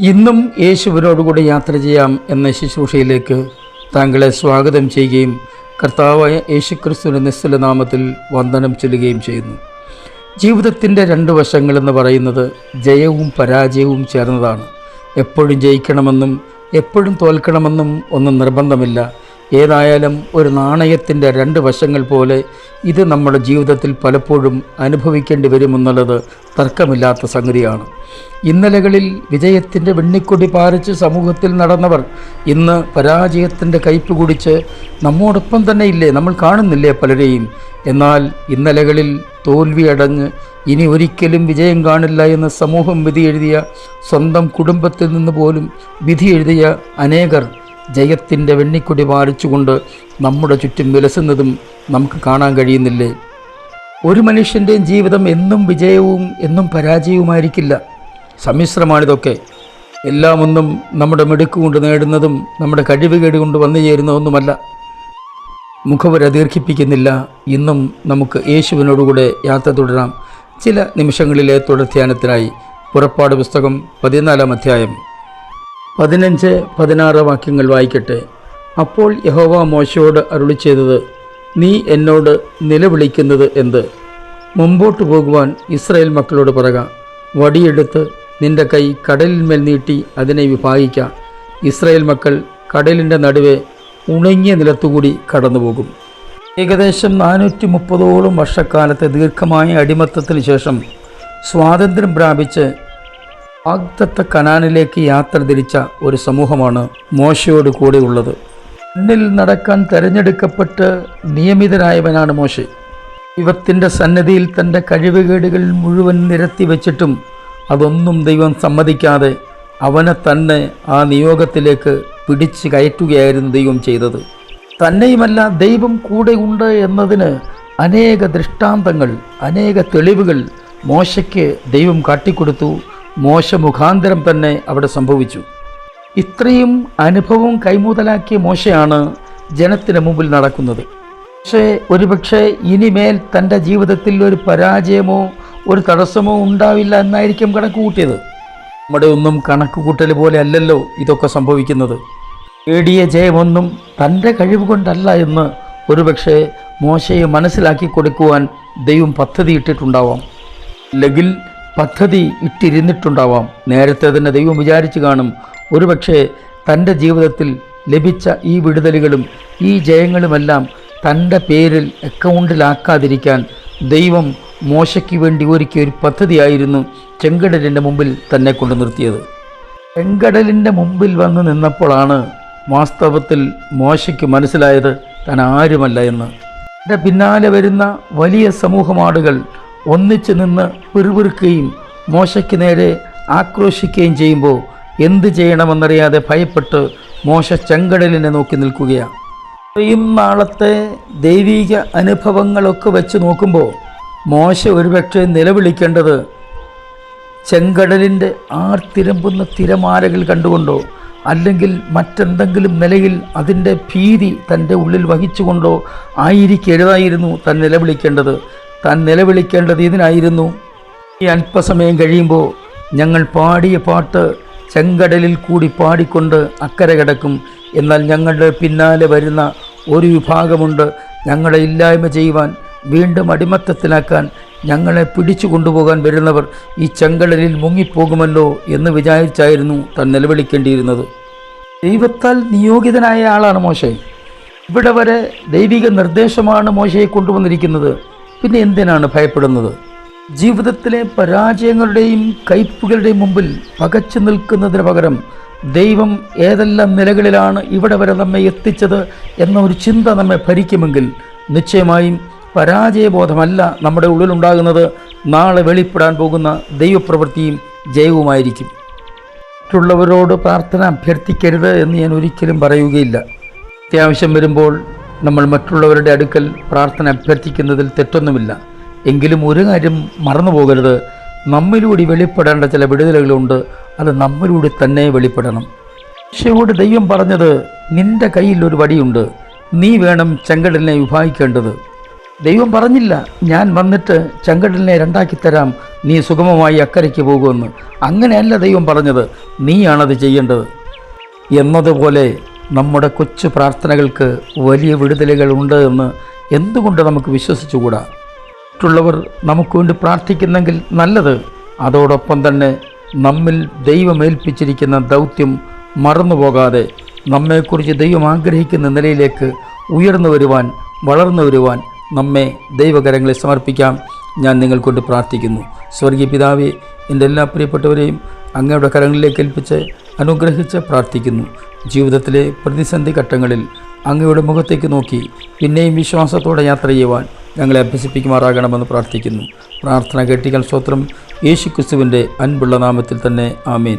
ഇന്നും യേശുവിനോടുകൂടി യാത്ര ചെയ്യാം എന്ന ശുശ്രൂഷയിലേക്ക് താങ്കളെ സ്വാഗതം ചെയ്യുകയും കർത്താവായ യേശുക്രിസ്തുവിന്റെ നിസ്തുല നാമത്തിൽ വന്ദനം ചെല്ലുകയും ചെയ്യുന്നു. ജീവിതത്തിന്റെ രണ്ട് വശങ്ങളെന്ന് പറയുന്നത് ജയവും പരാജയവും ചേർന്നതാണ്. എപ്പോഴും ജയിക്കണമെന്നും എപ്പോഴും തോൽക്കണമെന്നും ഒന്നും നിർബന്ധമില്ല. ഏതായാലും ഒരു നാണയത്തിന്റെ രണ്ട് വശങ്ങൾ പോലെ ഇത് നമ്മുടെ ജീവിതത്തിൽ പലപ്പോഴും അനുഭവിക്കേണ്ടി വരുമെന്നുള്ളത് തർക്കമില്ലാത്ത സംഗതിയാണ്. ഇന്നലകളിൽ വിജയത്തിന്റെ വെണ്ണിക്കൊടി പാരിച്ച് സമൂഹത്തിൽ നടന്നവർ ഇന്ന് പരാജയത്തിന്റെ കയ്പ് കുടിച്ച് നമ്മോടൊപ്പം തന്നെ ഇല്ലേ? നമ്മൾ കാണുന്നില്ലേ പലരെയും? എന്നാൽ ഇന്നലകളിൽ തോൽവിയടഞ്ഞ് ഇനി ഒരിക്കലും വിജയം കാണില്ല എന്ന് സമൂഹം വിധി എഴുതിയ സ്വന്തം കുടുംബത്തിൽ നിന്ന് പോലും വിധി എഴുതിയ അനേകർ ജയത്തിന്റെ വെണ്ണിക്കൊടി വാരിച്ചുകൊണ്ട് നമ്മുടെ ചുറ്റും വിലസുന്നതും നമുക്ക് കാണാൻ കഴിയുന്നില്ലേ? ഒരു മനുഷ്യന്റെയും ജീവിതം എന്നും വിജയവും എന്നും പരാജയവുമായിരിക്കില്ല. സമ്മിശ്രമാണിതൊക്കെ. എല്ലാം ഒന്നും നമ്മുടെ മിടുക്ക് കൊണ്ട് നേടുന്നതും നമ്മുടെ കഴിവുകേട് കൊണ്ട് വന്നു ചേരുന്നതൊന്നുമല്ല മുഖവര ദീർഘിപ്പിക്കുന്നില്ല. ഇന്നും നമുക്ക് യേശുവിനോടുകൂടെ യാത്ര തുടരാം. ചില നിമിഷങ്ങളിലെ തുടർ ധ്യാനത്തിനായി പുറപ്പാട് പുസ്തകം പതിനാലാം അധ്യായം. പതിനഞ്ച് പതിനാറ് വാക്യങ്ങൾ വായിക്കട്ടെ. അപ്പോൾ യഹോവ മോശയോട് അരുളി ചെയ്തത് നീ എന്നോട് നിലവിളിക്കുന്നത് എന്ത്? മുമ്പോട്ട് പോകുവാൻ ഇസ്രായേൽ മക്കളോട് പറക. വടിയെടുത്ത് നിന്റെ കൈ കടലിന്മേൽ നീട്ടി അതിനെ വിഭാഗിക്ക. ഇസ്രായേൽ മക്കൾ കടലിന്റെ നടുവെ ഉണങ്ങിയ നിലത്തുകൂടി കടന്നുപോകും. ഏകദേശം നാനൂറ്റി മുപ്പതോളം വർഷക്കാലത്തെ ദീർഘമായ അടിമത്തത്തിന് ശേഷം സ്വാതന്ത്ര്യം പ്രാപിച്ച് വാഗ്ദത്ത കനാനിലേക്ക് യാത്ര തിരിച്ച ഒരു സമൂഹമാണ് മോശയോട് കൂടെയുള്ളത് മുന്നിൽ നടക്കാൻ തെരഞ്ഞെടുക്കപ്പെട്ട് നിയമിതനായവനാണ് മോശെ. ദൈവത്തിന്റെ സന്നദ്ധിയിൽ തന്റെ കഴിവുകേടുകൾ മുഴുവൻ നിരത്തി വെച്ചിട്ടും അതൊന്നും ദൈവം സമ്മതിക്കാതെ അവനെ തന്നെ ആ നിയോഗത്തിലേക്ക് പിടിച്ച് കയറ്റുകയായിരുന്നു ദൈവം ചെയ്തത്. തന്നെയുമല്ല ദൈവം കൂടെ ഉണ്ട് എന്നതിന് അനേക ദൃഷ്ടാന്തങ്ങൾ അനേക തെളിവുകൾ മോശയ്ക്ക് ദൈവം കാട്ടിക്കൊടുത്തു. മോശ മുഖാന്തരം തന്നെ അവിടെ സംഭവിച്ചു. ഇത്രയും അനുഭവം കൈമുതലാക്കിയ മോശയാണ് ജനത്തിന് മുമ്പിൽ നടക്കുന്നത്. പക്ഷേ ഒരുപക്ഷെ ഇനിമേൽ തന്റെ ജീവിതത്തിൽ ഒരു പരാജയമോ ഒരു തടസ്സമോ ഉണ്ടാവില്ല എന്നായിരിക്കും കണക്ക് കൂട്ടിയത് നമ്മുടെ ഒന്നും കണക്ക് കൂട്ടൽ പോലെ അല്ലല്ലോ ഇതൊക്കെ സംഭവിക്കുന്നത്. നേടിയ ജയമൊന്നും തന്റെ കഴിവ് കൊണ്ടല്ല എന്ന് ഒരുപക്ഷെ മോശയെ മനസ്സിലാക്കി കൊടുക്കുവാൻ ദൈവം പദ്ധതി ഇട്ടിട്ടുണ്ടാവാം. അല്ലെങ്കിൽ പദ്ധതി ഇട്ടിരുന്നിട്ടുണ്ടാവാം. നേരത്തെ തന്നെ ദൈവം വിചാരിച്ചു കാണും. ഒരുപക്ഷെ തന്റെ ജീവിതത്തിൽ ലഭിച്ച ഈ വിടുതലുകളും ഈ ജയങ്ങളുമെല്ലാം തന്റെ പേരിൽ അക്കൗണ്ടിലാക്കാതിരിക്കാൻ ദൈവം മോശയ്ക്ക് വേണ്ടി ഒരുക്കിയ ഒരു പദ്ധതിയായിരുന്നു ചെങ്കടലിന്റെ മുമ്പിൽ തന്നെ കൊണ്ടു നിർത്തിയത്. ചെങ്കടലിന്റെ മുമ്പിൽ വന്ന് നിന്നപ്പോഴാണ് വാസ്തവത്തിൽ മോശയ്ക്ക് മനസ്സിലായത് താൻ ആരുമല്ല എന്ന്. എന്റെ പിന്നാലെ വരുന്ന വലിയ സമൂഹമാടുകൾ ഒന്നിച്ചു നിന്ന് പിറുപിറുക്കുകയും മോശയ്ക്ക് നേരെ ആക്രോശിക്കുകയും ചെയ്യുമ്പോൾ എന്ത് ചെയ്യണമെന്നറിയാതെ ഭയപ്പെട്ട് മോശ ചെങ്കടലിനെ നോക്കി നിൽക്കുകയാണ്. ഇത്രയും നാളത്തെ ദൈവീക അനുഭവങ്ങളൊക്കെ വെച്ച് നോക്കുമ്പോൾ മോശ ഒരുപക്ഷെ നിലവിളിക്കേണ്ടത് ചെങ്കടലിന്റെ ആർത്തിരമ്പുന്ന തിരമാലകൾ കണ്ടുകൊണ്ടോ അല്ലെങ്കിൽ മറ്റെന്തെങ്കിലും നിലയിൽ അതിന്റെ ഭീതി തന്റെ ഉള്ളിൽ വഹിച്ചുകൊണ്ടോ ആയിരിക്കരുതായിരുന്നു തൻ നിലവിളിക്കേണ്ടത്. താൻ നിലവിളിക്കേണ്ടത് ഇതിനായിരുന്നു. ഈ അല്പസമയം കഴിയുമ്പോൾ ഞങ്ങൾ പാടിയ പാട്ട് ചെങ്കടലിൽ കൂടി പാടിക്കൊണ്ട് അക്കരെ കിടക്കും. എന്നാൽ ഞങ്ങളുടെ പിന്നാലെ വരുന്ന ഒരു വിഭാഗമുണ്ട് ഞങ്ങളെ ഇല്ലായ്മ ചെയ്യുവാൻ വീണ്ടും അടിമത്തത്തിലാക്കാൻ ഞങ്ങളെ പിടിച്ചു കൊണ്ടുപോകാൻ വരുന്നവർ ഈ ചെങ്കടലിൽ മുങ്ങിപ്പോകുമല്ലോ എന്ന് വിചാരിച്ചായിരുന്നു താൻ നിലവിളിക്കേണ്ടിയിരുന്നത്. ദൈവത്താൽ നിയോഗിതനായ ആളാണ് മോശെ. ഇവിടെ വരെ ദൈവിക നിർദ്ദേശമാണ് മോശയെ കൊണ്ടുവന്നിരിക്കുന്നത്. പിന്നെ എന്തിനാണ് ഭയപ്പെടുന്നത്? ജീവിതത്തിലെ പരാജയങ്ങളുടെയും കയ്പുകളുടെയും മുമ്പിൽ പകച്ചു നിൽക്കുന്നതിന് പകരം ദൈവം ഏതെല്ലാം നിലകളിലാണ് ഇവിടെ വരെ നമ്മെ എത്തിച്ചത് എന്ന ഒരു ചിന്ത നമ്മെ ഭരിക്കുമെങ്കിൽ നിശ്ചയമായും പരാജയബോധമല്ല നമ്മുടെ ഉള്ളിലുണ്ടാകുന്നത്. നാളെ വെളിപ്പെടാൻ പോകുന്ന ദൈവപ്രവൃത്തിയും ജയവുമായിരിക്കും. മറ്റുള്ളവരോട് പ്രാർത്ഥന അഭ്യർത്ഥിക്കരുത് എന്ന് ഞാൻ ഒരിക്കലും പറയുകയില്ല. അത്യാവശ്യം വരുമ്പോൾ നമ്മൾ മറ്റുള്ളവരുടെ അടുക്കൽ പ്രാർത്ഥന അഭ്യർത്ഥിക്കുന്നതിൽ തെറ്റൊന്നുമില്ല. എങ്കിലും ഒരു കാര്യം മറന്നു പോകരുത് നമ്മിലൂടെ വെളിപ്പെടേണ്ട ചില വിടുതലുകളുണ്ട്. അത് നമ്മിലൂടെ തന്നെ വെളിപ്പെടണം. പക്ഷയോട് ദൈവം പറഞ്ഞത് നിന്റെ കയ്യിൽ ഒരു വടിയുണ്ട്. നീ വേണം ചെങ്കടലിനെ വിഭാഗിക്കേണ്ടത്. ദൈവം പറഞ്ഞില്ല ഞാൻ വന്നിട്ട് ചെങ്കടലിനെ രണ്ടാക്കി തരാം. നീ സുഗമമായി അക്കരയ്ക്ക് പോകുമെന്ന്. അങ്ങനെയല്ല ദൈവം പറഞ്ഞത് നീയാണത് ചെയ്യേണ്ടത്. എന്നതുപോലെ നമ്മുടെ കൊച്ചു പ്രാർത്ഥനകൾക്ക് വലിയ വിടുതലുകൾ ഉണ്ട് എന്ന് എന്തുകൊണ്ട് നമുക്ക് വിശ്വസിച്ചുകൂടാ? മറ്റുള്ളവർ നമുക്ക് വേണ്ടി പ്രാർത്ഥിക്കുന്നെങ്കിൽ നല്ലത്. അതോടൊപ്പം തന്നെ നമ്മിൽ ദൈവമേൽപ്പിച്ചിരിക്കുന്ന ദൗത്യം മറന്നു പോകാതെ നമ്മെക്കുറിച്ച് ദൈവം ആഗ്രഹിക്കുന്ന നിലയിലേക്ക് ഉയർന്നു വരുവാൻ വളർന്നു വരുവാൻ നമ്മെ ദൈവകരങ്ങളെ സമർപ്പിക്കാം. ഞാൻ നിങ്ങൾക്കൊണ്ട് പ്രാർത്ഥിക്കുന്നു. സ്വർഗീയ പിതാവെ എന്റെ എല്ലാ പ്രിയപ്പെട്ടവരെയും അങ്ങയുടെ കരങ്ങളിലേക്ക് ഏൽപ്പിച്ച് അനുഗ്രഹിച്ച് പ്രാർത്ഥിക്കുന്നു. ജീവിതത്തിലെ പ്രതിസന്ധി ഘട്ടങ്ങളിൽ അങ്ങയുടെ മുഖത്തേക്ക് നോക്കി പിന്നെയും വിശ്വാസത്തോടെ യാത്ര ചെയ്യുവാൻ ഞങ്ങളെ അഭ്യസിപ്പിക്കുമാറാകണമെന്ന് പ്രാർത്ഥിക്കുന്നു. പ്രാർത്ഥന കേട്ടികൾ സ്തോത്രം. യേശു ക്രിസ്തുവിന്റെ അൻപുള്ള നാമത്തിൽ തന്നെ ആമേൻ.